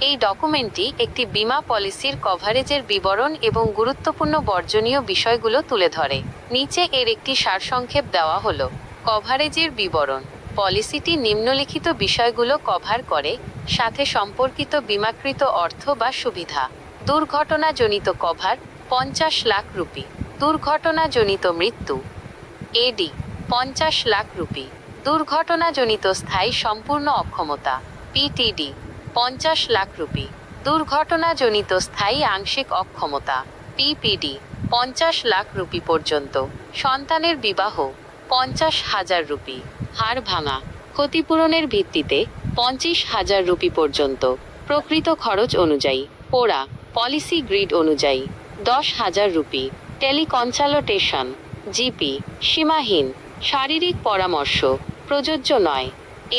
এই ডকুমেন্টটি একটি বীমা পলিসির কভারেজের বিবরণ এবং গুরুত্বপূর্ণ বর্জনীয় বিষয়গুলো তুলে ধরে। নিচে এর একটি সারসংক্ষেপ দেওয়া হলো। কভারেজের বিবরণ। পলিসিটি নিম্নলিখিত বিষয়গুলো কভার করে, সাথে সম্পর্কিত বিমাকৃত অর্থ বা সুবিধা। দুর্ঘটনাজনিত কভার পঞ্চাশ লাখ রুপি। দুর্ঘটনাজনিত মৃত্যু। এডি পঞ্চাশ লাখ রুপি। দুর্ঘটনাজনিত স্থায়ী সম্পূর্ণ অক্ষমতা। পিটিডি পঞ্চাশ লাখ রুপি। দুর্ঘটনাজনিত স্থায়ী আংশিক অক্ষমতা পিপিডি পঞ্চাশ লাখ রুপি পর্যন্ত। সন্তানের বিবাহ, পঞ্চাশ হাজার রুপি। হাড় ভাঙা, ক্ষতিপূরণের ভিত্তিতে পঞ্চাশ হাজার রুপি পর্যন্ত। প্রকৃত খরচ অনুযায়ী, পোড়া, পলিসি গ্রিড অনুযায়ী, দশ হাজার রুপি। টেলিকনসালটেশন জিপি সীমাহীন, শারীরিক পরামর্শ, প্রযোজ্য নয়।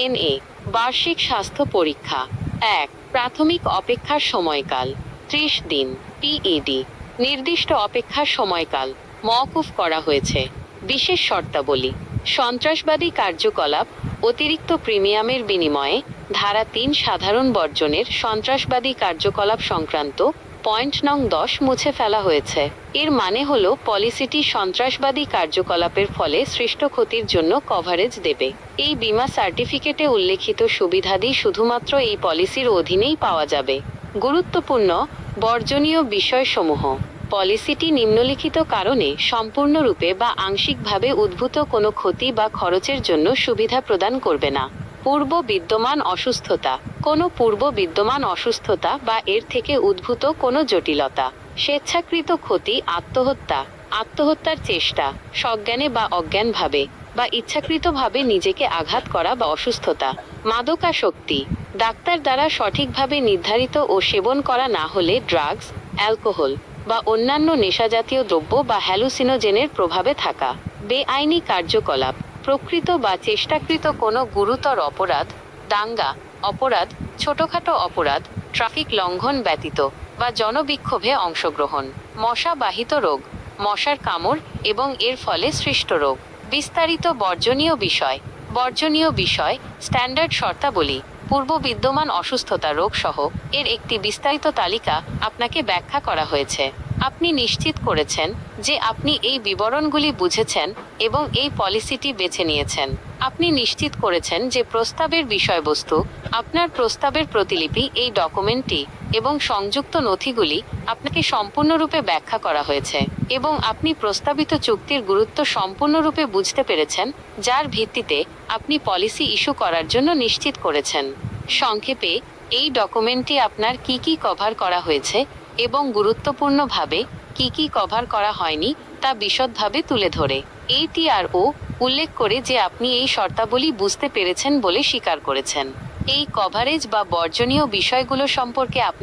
এনএ বার্ষিক স্বাস্থ্য পরীক্ষা। এক, প্রাথমিক অপেক্ষার সময়কাল, ত্রিশ দিন পিইডি নির্দিষ্ট অপেক্ষার সময়কাল, মওকুফ করা হয়েছে। বিশেষ শর্তাবলী, সন্ত্রাসবাদী কার্যকলাপ, অতিরিক্ত প্রিমিয়ামের বিনিময়ে ধারা তিন সাধারণ বর্জনের সন্ত্রাসবাদী কার্যকলাপ সংক্রান্ত পয়েন্ট নং দশ মুছে ফেলা হয়েছে। এর মানে হল, পলিসিটি সন্ত্রাসবাদী কার্যকলাপের ফলে সৃষ্ট ক্ষতির জন্য কভারেজ দেবে। এই বীমা সার্টিফিকেটে উল্লেখিত সুবিধাদি শুধুমাত্র এই পলিসির অধীনেই পাওয়া যাবে। গুরুত্বপূর্ণ বর্জনীয় বিষয়সমূহ। পলিসিটি নিম্নলিখিত কারণে সম্পূর্ণরূপে বা আংশিকভাবে উদ্ভূত কোনো ক্ষতি বা খরচের জন্য সুবিধা প্রদান করবে না। পূর্ব বিদ্যমান অসুস্থতা। কোনো পূর্ব বিদ্যমান অসুস্থতা বা এর থেকে উদ্ভূত কোনো জটিলতা, স্বেচ্ছাকৃত ক্ষতি, আত্মহত্যা, আত্মহত্যার চেষ্টা, সজ্ঞানে বা অজ্ঞানভাবে, বা ইচ্ছাকৃতভাবে নিজেকে আঘাত করা বা অসুস্থতা, মাদকাসক্তি, ডাক্তার দ্বারা সঠিকভাবে নির্ধারিত ও সেবন করা না হলে ড্রাগস, অ্যালকোহল বা অন্যান্য নেশাজাতীয় দ্রব্য বা হ্যালুসিনোজেনের প্রভাবে থাকা, বেআইনি কার্যকলাপ, প্রকৃত বা চেষ্টাকৃত কোনো গুরুতর অপরাধ, দাঙ্গা অপরাধ, ছোটখাটো অপরাধ, ট্রাফিক লঙ্ঘন ব্যতীত বা জনবিক্ষোভে অংশগ্রহণ, মশাবাহিত রোগ, মশার কামড় এবং এর ফলে সৃষ্ট রোগ। বিস্তারিত বর্জনীয় বিষয় বর্জনীয় বিষয়, স্ট্যান্ডার্ড শর্তাবলী, পূর্ব বিদ্যমান অসুস্থতা রোগ সহ এর একটি বিস্তারিত তালিকা আপনাকে ব্যাখ্যা করা হয়েছে। আপনি নিশ্চিত করেছেন যে আপনি এই বিবরণগুলি বুঝেছেন এবং এই পলিসিটি বেছে নিয়েছেন। আপনি নিশ্চিত করেছেন যে প্রস্তাবের বিষয়বস্তু, আপনার প্রস্তাবের প্রতিলিপি, এই ডকুমেন্টটি এবং সংযুক্ত নথিগুলি আপনাকে সম্পূর্ণরূপে ব্যাখ্যা করা হয়েছে এবং আপনি প্রস্তাবিত চুক্তির গুরুত্ব সম্পূর্ণরূপে বুঝতে পেরেছেন, যার ভিত্তিতে আপনি পলিসি ইস্যু করার জন্য নিশ্চিত করেছেন। সংক্ষেপে, এই ডকুমেন্টটি আপনার কি কি কভার করা হয়েছে এবং গুরুত্বপূর্ণভাবে কি কি কভার করা হয়নি তা বিশদভাবে তুলে ধরে। এইটিআরও উল্লেখ করে যে আপনি এই শর্তাবলী বুঝতে পেরেছেন বলে স্বীকার করেছেন। এই কভারেজ বা বর্জনীয় বিষয়গুলো সম্পর্কে আপনার